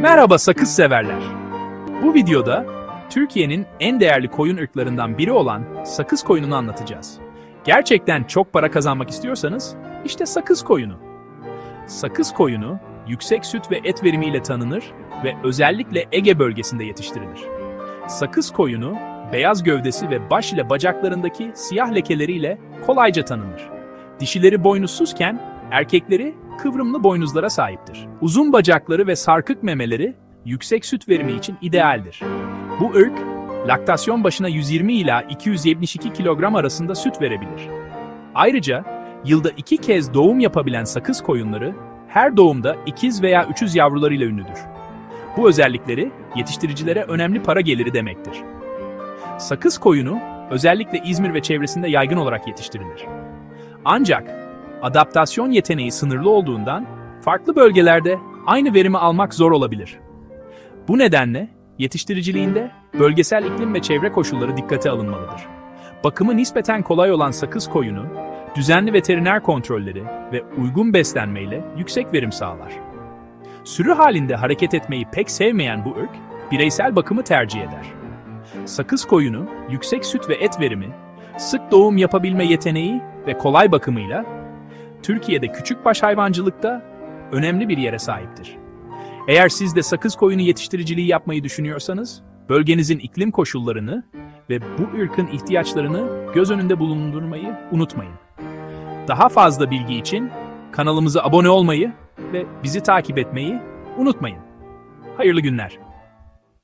Merhaba sakız severler. Bu videoda Türkiye'nin en değerli koyun ırklarından biri olan sakız koyununu anlatacağız. Gerçekten çok para kazanmak istiyorsanız işte sakız koyunu. Sakız koyunu yüksek süt ve et verimiyle tanınır ve özellikle Ege bölgesinde yetiştirilir. Sakız koyunu beyaz gövdesi ve baş ile bacaklarındaki siyah lekeleriyle kolayca tanınır. Dişileri boynuzsuzken erkekleri kıvrımlı boynuzlara sahiptir. Uzun bacakları ve sarkık memeleri yüksek süt verimi için idealdir. Bu ırk, laktasyon başına 120 ila 272 kilogram arasında süt verebilir. Ayrıca yılda iki kez doğum yapabilen sakız koyunları her doğumda ikiz veya üçüz yavrularıyla ünlüdür. Bu özellikleri yetiştiricilere önemli para geliri demektir. Sakız koyunu özellikle İzmir ve çevresinde yaygın olarak yetiştirilir. Ancak adaptasyon yeteneği sınırlı olduğundan farklı bölgelerde aynı verimi almak zor olabilir. Bu nedenle yetiştiriciliğinde bölgesel iklim ve çevre koşulları dikkate alınmalıdır. Bakımı nispeten kolay olan sakız koyunu, düzenli veteriner kontrolleri ve uygun beslenmeyle yüksek verim sağlar. Sürü halinde hareket etmeyi pek sevmeyen bu ırk, bireysel bakımı tercih eder. Sakız koyunu, yüksek süt ve et verimi, sık doğum yapabilme yeteneği ve kolay bakımıyla Türkiye'de küçükbaş hayvancılıkta önemli bir yere sahiptir. Eğer siz de sakız koyunu yetiştiriciliği yapmayı düşünüyorsanız, bölgenizin iklim koşullarını ve bu ırkın ihtiyaçlarını göz önünde bulundurmayı unutmayın. Daha fazla bilgi için kanalımıza abone olmayı ve bizi takip etmeyi unutmayın. Hayırlı günler.